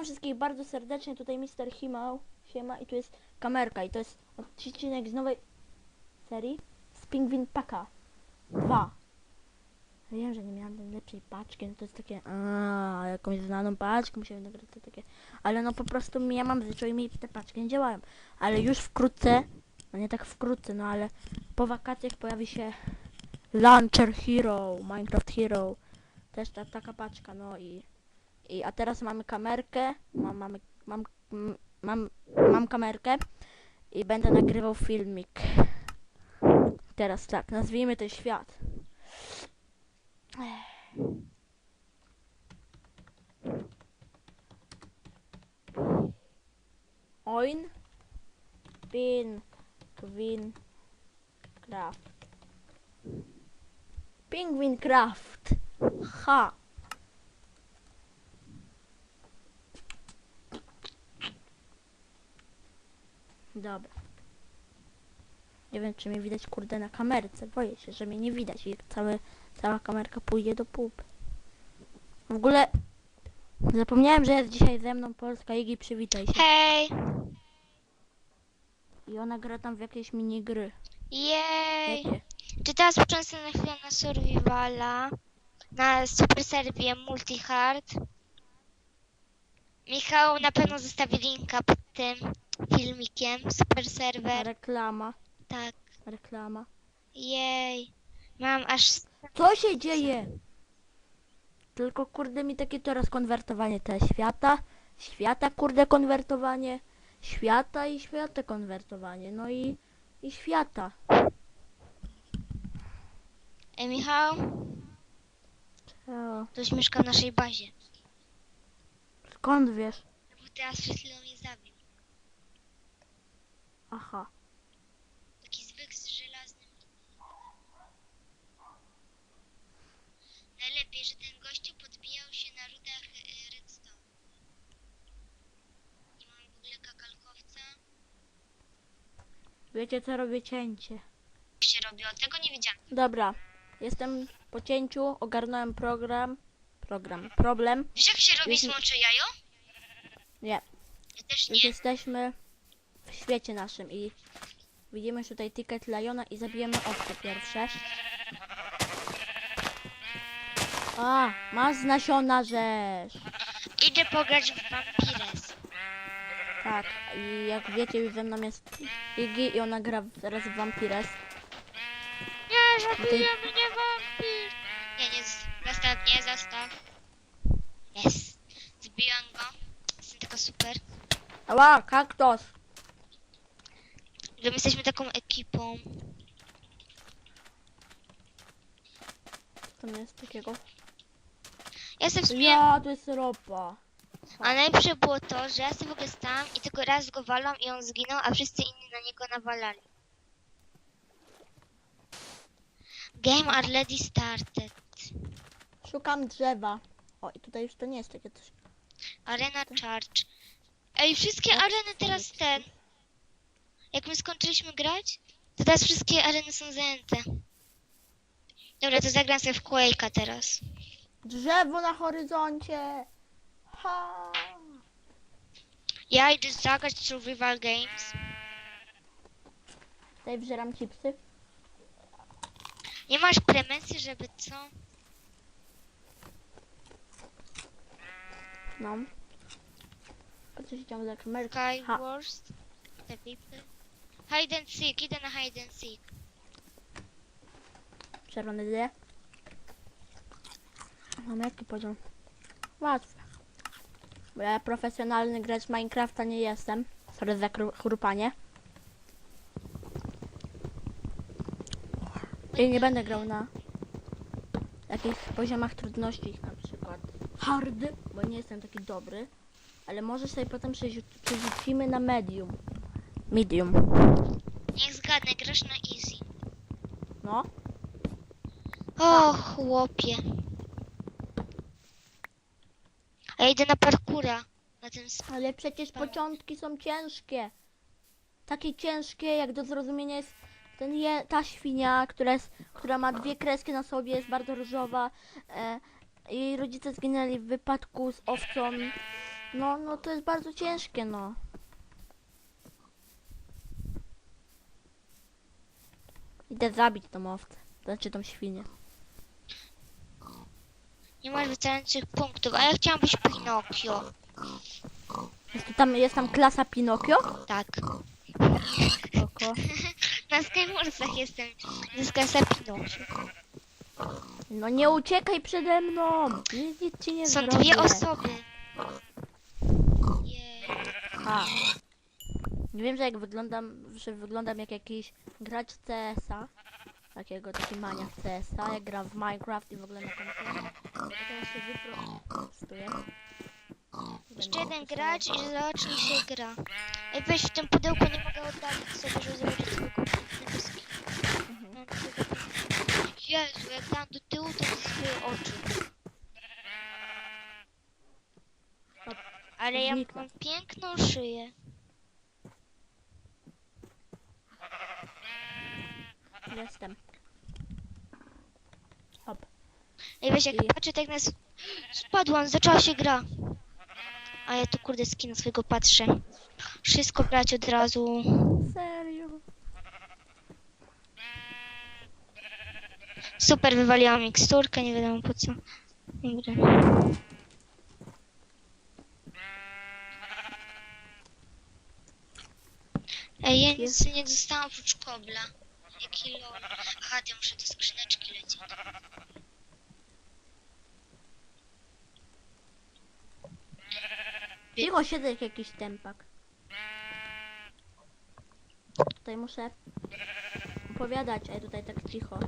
Witam wszystkich bardzo serdecznie, tutaj Mr. Himał, siema i tu jest kamerka i to jest odcinek z nowej serii z Pingwin Paka 2. Wiem, że nie miałem najlepszej paczki, no to jest takie, a jakąś znaną paczkę musiałem nagrać, to takie, ale no po prostu ja mam zwyczaj mi te paczki nie działają, ale już wkrótce, no nie tak wkrótce, no ale po wakacjach pojawi się Launcher Hero, Minecraft Hero, też ta, taka paczka, no i i, a teraz mamy kamerkę, mam, mamy, mam, mam, mam kamerkę i będę nagrywał filmik. Teraz tak, nazwijmy ten świat. Oin, pin, queen, craft. Penguin craft. Ha. Dobra. Nie wiem, czy mnie widać, kurde, na kamerce. Boję się, że mnie nie widać i całe, cała kamerka pójdzie do pup. W ogóle zapomniałem, że jest dzisiaj ze mną Polska Igi, przywitaj się. Hej! I ona gra tam w jakieś minigry. Jej! Czy teraz począłem na chwilę na Survivala? Na super serwie Multihard? Michał na pewno zostawi linka pod tym filmikiem. Super serwer. Reklama, Tak. reklama. Jej. Mam aż... Co się dzieje? Tylko kurde mi takie teraz konwertowanie te świata, świata kurde konwertowanie, świata i świata konwertowanie, no i, i świata. Ej, Michał? O, Ktoś mieszka w naszej bazie. skąd wiesz? Bo teraz przed chwilą mnie zabił. Aha. Taki zwykły z żelaznym. Najlepiej, że ten gościu podbijał się na rudach y, redstone. Nie mam w ogóle kakalkowca. Wiecie co robię cięcie. Się robi? O tego nie wiedziałam. Dobra, jestem po cięciu, ogarnąłem program, program, problem. Wiesz jak się robi Jeśli- słończe jajo? Nie, Ja też nie. jesteśmy w świecie naszym i widzimy tutaj ticket Liona i zabijemy owce pierwsze. A, masz z nasiona rzesz. Idę pograć w Vampires. Tak, i jak wiecie już ze mną jest Iggy i ona gra teraz w Vampires. Nie, zabije mnie wampir. Nie, nie, z- zostaw, nie, zostaw. Jest. Zbiłam go. Jestem taka super. Ała, kaktos! Że my jesteśmy taką ekipą. To nie jest takiego. Ja jestem w sumie... Ja, to jest ropa. A najlepsze było to, że ja sobie w ogóle stałam i tylko raz go walam i on zginął, a wszyscy inni na niego nawalali. Game already started. Szukam drzewa. O, i tutaj już to nie jest takie coś. Arena Charge. Ej, wszystkie areny teraz ten. Jak my skończyliśmy grać, to teraz wszystkie areny są zajęte. Dobra, to zagram sobie w Quake'a teraz. Drzewo na horyzoncie! Ha! Ja idę zagrać Survival Games. Tutaj wżeram chipsy. Nie masz premencji, żeby co? No. A co się działo za kamerka? Sky Ha. Wars. Te pipy. Hide and seek, idę na hide and seek. Czerwone D. Mam jaki poziom? Łatwy. Bo ja profesjonalny gracz Minecrafta nie jestem. Sorry za chrupanie. I nie będę grał na jakichś poziomach trudności, na przykład hard, bo nie jestem taki dobry. Ale może sobie potem przerzu- przerzucimy na medium. Medium. Niech zgadnę, grasz na easy. No. O, chłopie. A ja idę na parkura. Na ten sp- Ale przecież początki są ciężkie. Takie ciężkie, jak do zrozumienia jest ten je, ta świnia, która, jest, która ma dwie kreski na sobie, jest bardzo różowa. E, jej rodzice zginęli w wypadku z owcą. No, no to jest bardzo ciężkie, no. Idę zabić tą owcę. Znaczy tą świnię. Nie masz wystarczających punktów, a ja chciałam być Pinokio. Jest tu tam, jest tam klasa Pinokio? Tak. Oko. Na Skywarsach jestem. Ze klasa Pinokio. No nie uciekaj przede mną! Nic, nic ci nie Są zrobię. dwie osoby. Jej. A. Wiem, że jak wyglądam, że wyglądam jak jakiś gracz CS-a. Takiego, taki maniak CS-a, jak gram w Minecraft i w ogóle na komputerze. Teraz się wyprostuję. Jeszcze jeden gracz i zacznij się gra. Ej, weź w tym pudełku nie mogę oddalić sobie, żeby zobaczyć. Mam tego- Jezu, jak dam do tyłu, to swoje oczy. Ale ja mam piękną szyję. Jestem. Hop. Ej, weź jak I- patrzę, tak nas spadłam, zaczęła się gra. A ja tu kurde skina swojego patrzę. Wszystko brać od razu. Serio? Super, wywaliłam miksturkę, nie wiadomo po co. Dobra. Ej, ja nic nie dostałam oprócz kobla. Jaki lol. Aha, ja muszę do skrzyneczki lecieć. Cicho siedzę jak jakiś tempak. Tutaj muszę opowiadać, a ja tutaj tak cicho.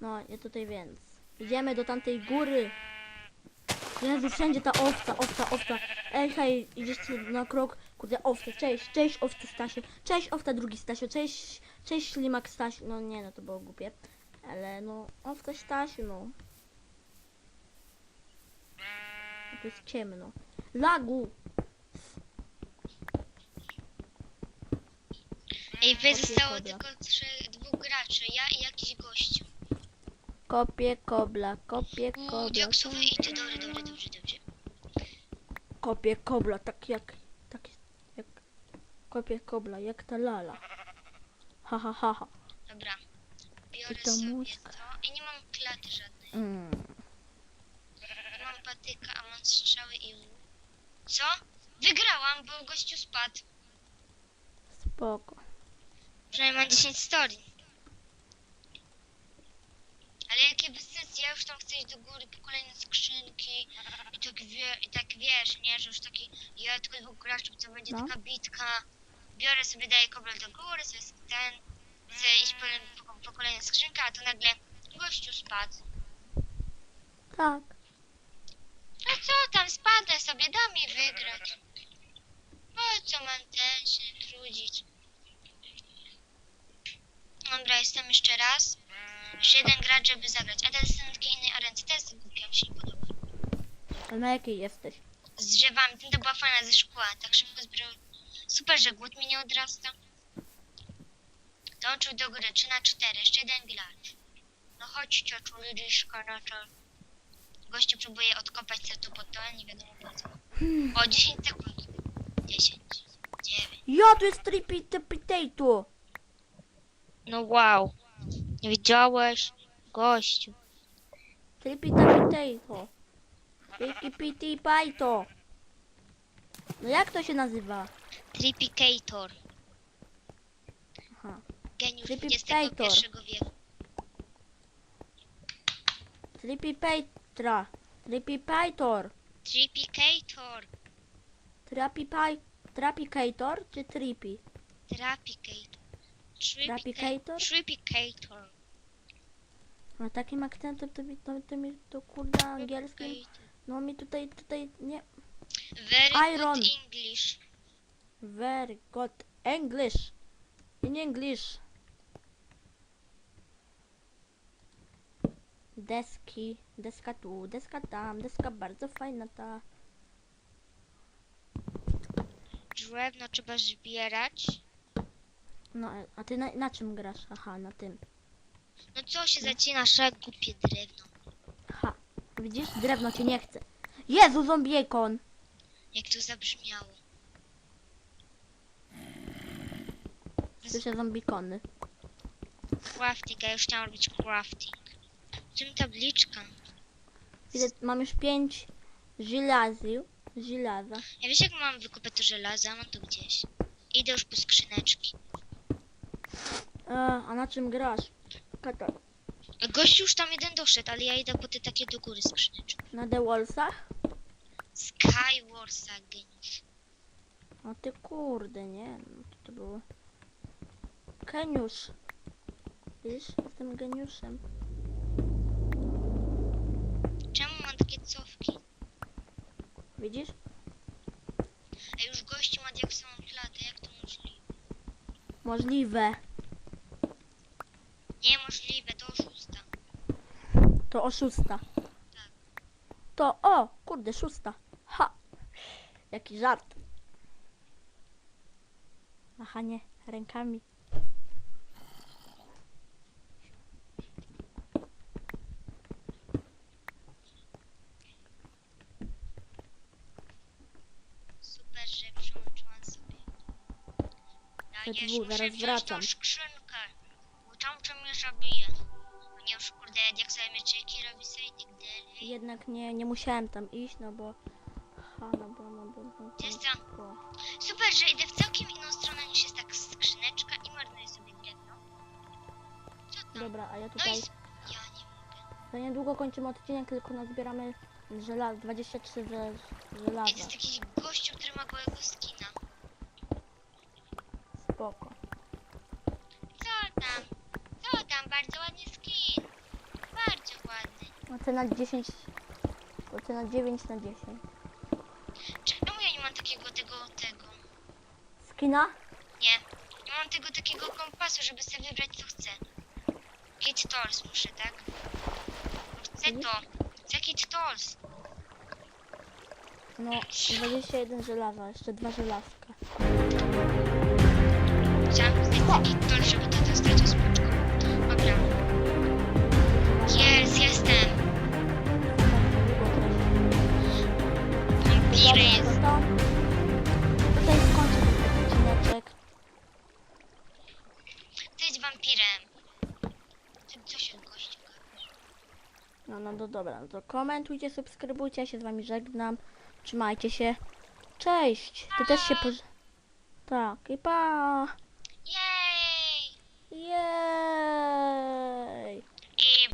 No, ja tutaj więc. Idziemy do tamtej góry. Jezu, wszędzie ta owca, owca, owca. Ej, hej, idziesz na krok. Kurde, owca, cześć, cześć, owca Stasiu. Cześć, owca drugi Stasiu, cześć, cześć, ślimak Stasiu. No nie, no to było głupie. Ale no, owca Stasiu, no. No, To jest ciemno. Lagu! Ej, wy zostało kobla. tylko trzech, dwóch graczy, ja i jakiś gościu. Kopię kobla, kopię Uuu, kobla. dioksowy i ty, dobrze, dobrze, dobrze, dobrze. Kopię kobla, tak jak, tak jak, kopię kobla, jak ta lala. Ha, ha, ha, ha. Dobra. Biorę to sobie mózg. to. I nie mam klaty żadnej. Mm. Mam patyka, a mam strzały i łuk. Co? Wygrałam, bo gościu spadł. Spoko. Przynajmniej mam 10 storii. Ale jakie bez sensu, ja już tam chcę iść do góry po kolejne skrzynki i tak, wie, i tak wiesz, nie, że już taki, ja tylko dwóch graczy, co będzie No. taka bitka. Biorę sobie, daję kobel do góry, sobie ten, chcę iść po, po, po skrzynki, a to nagle gościu spadł. Tak. No co tam, spadnę sobie, da mi wygrać. Po co mam ten się trudzić? Dobra, jestem jeszcze raz. Jeszcze jeden gracz, żeby zagrać. A teraz jestem na takiej innej arence. To jest głupia, mi się nie podoba. A na jakiej jesteś? Z drzewami. Ten to była fajna ze szkła. Tak szybko zbierał. Super, że głód mi nie odrasta. Dołączył do gry 3 na 4. Jeszcze jeden gracz. No chodź cioczu, ludziszko, no to... Gościu próbuje odkopać co tu pod to, nie wiadomo po co. O, 10 sekund. 10, 9. Ja, tu jest trippy potato. No wow. Nie widziałeś? Gościu. Trippy potato. Trippy pity paito. No jak to się nazywa? Tripicator. Aha. Geniusz Tripicator. XXI wieku. Trippy Petra. Trippy Paitor. Tripicator. Trappy Pai... Trappicator czy Trippy? Trapicator. Trapicator? Tripicator. A takim akcentem to mi to, to, mi to kurde angielskim. Tripicator. No mi tutaj, tutaj nie... Very Iron. English. Very good English. In English. Deski. Deska tu, deska tam, deska bardzo fajna ta. Drewno trzeba zbierać. No, a ty na, na czym grasz? Aha, na tym. No co się zacinasz, jak głupie drewno. Ha. Widzisz? Drewno cię nie chce. Jezu, zombiekon! Jak to zabrzmiało. Słyszę zombikony. Crafting, ja już chciałam robić crafting. Czym tabliczka? Widzę, mam już pięć żelazy. Żelaza. Ja wiesz jak mam wykupać to żelazo? Mam to gdzieś. Idę już po skrzyneczki. E, a na czym grasz? Kata. Gościu już tam jeden doszedł, ale ja idę po te takie do góry skrzyneczki. Na The Wallsach? Skywars geniusz. O ty kurde, nie? No, to, to było... Geniusz. Widzisz? Jestem geniuszem. Czemu mam takie cofki? Widzisz? A już gościu ma diaksową klatę, jak to możliwe? Możliwe. Niemożliwe, to oszusta. To o szósta. To o, kurde, szósta. Ha! Jaki żart. Machanie rękami. Super, że przełączyłam sobie. Dajesz, dwóch, zaraz wracam. tą skrzynkę. Bo tam co mnie zabije. Nie już kurde, jak sobie mieczyki robi sobie i tak dalej. Jednak nie, nie musiałem tam iść, no bo... Ha, no bo, no bo... No, bo jest tam? Super, że idę w całkiem inną stronę niż jest tak skrzyneczka i marnuję sobie drewno. Co tam? Dobra, a ja No i... tutaj... Ja nie mogę. Za niedługo kończymy odcinek, tylko nazbieramy żelazo, 23 żel- Ej, to żelaza. jest jakiś gościu, który ma gołego skina. Spoko. Co tam? Co tam? Bardzo ładny skin. Bardzo ładny. Ocena 10... Ocena 9 na 10. Czemu ja nie mam takiego, tego, tego? Skina? Nie. Nie mam tego takiego kompasu, żeby sobie wybrać co chcę. Kit Tools muszę, tak? Chcę to. Chcę Kit Tools. No, 21 żelaza, jeszcze dwa żelazka. Chciałam zdać Tools, żeby to dostać o spoczko. Dobra. Jest, jestem. Vampiry jest. To tutaj skończę ten odcineczek. Ty jest wampirem. Ty co się gościu? No, no, no dobra, no to komentujcie, subskrybujcie, ja się z wami żegnam. Trzymajcie się. Cześć! Ty też się poż... Tak, i pa! Yay!